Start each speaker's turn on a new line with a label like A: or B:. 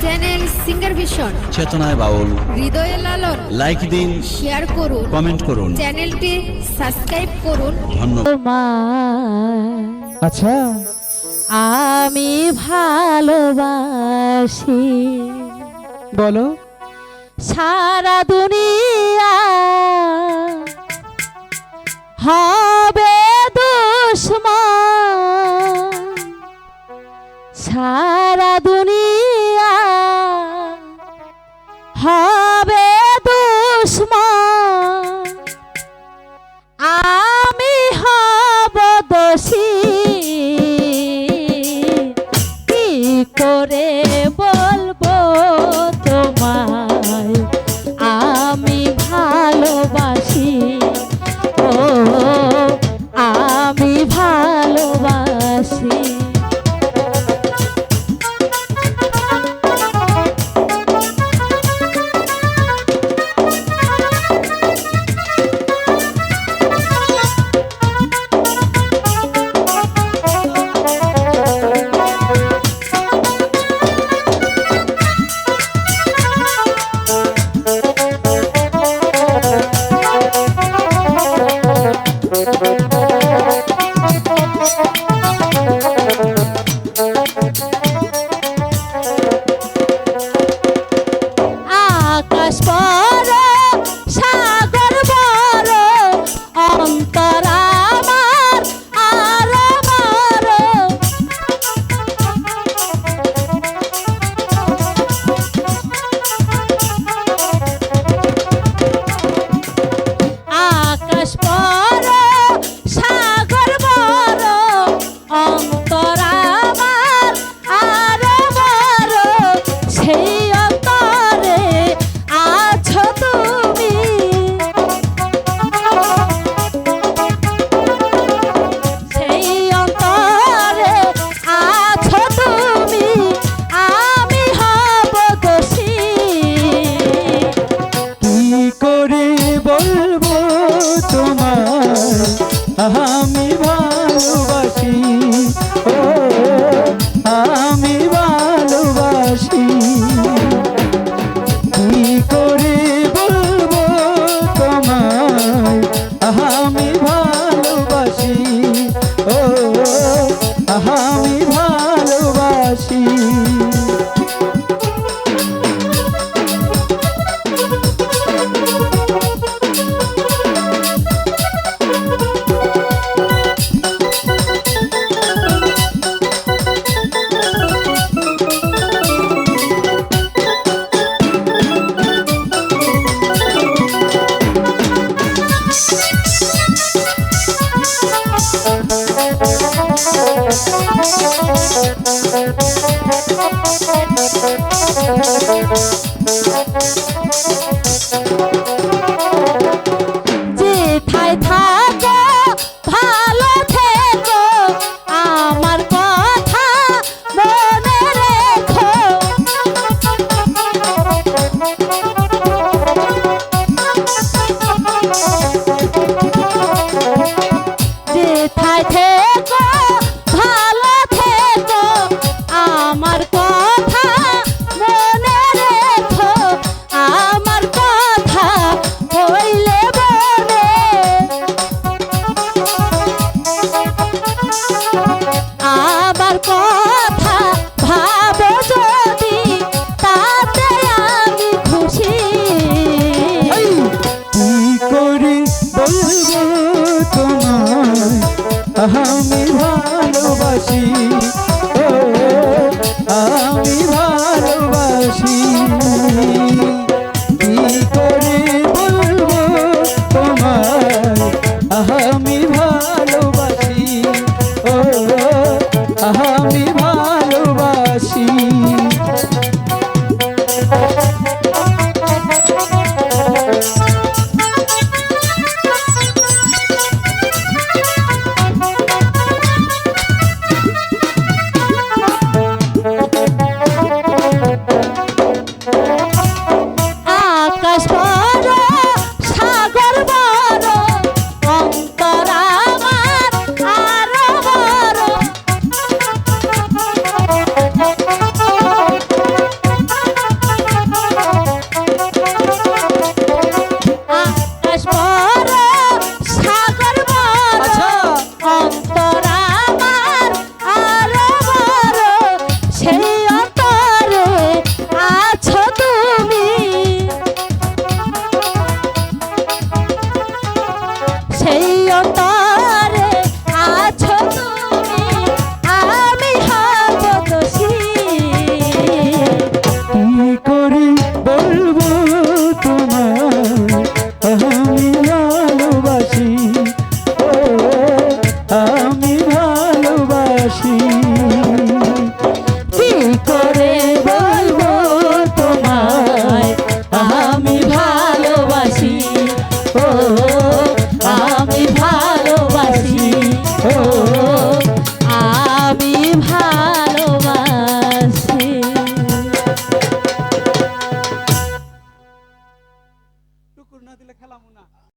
A: Channel singer vision
B: চেতনায় বাউল
A: হৃদয়ে লালন
B: লাইক দিন
A: শেয়ার করুন.
B: কমেন্ট করুন.
A: চ্যানেলটি সাবস্ক্রাইব করুন.
B: ধন্যবাদ।
C: আচ্ছা।
D: আমি ভালোবাসি।
C: বলো।
D: সারা দুনিয়া হবে দুশ্মন। সারা দুনিয়া হা Thank you. Thank you. সেই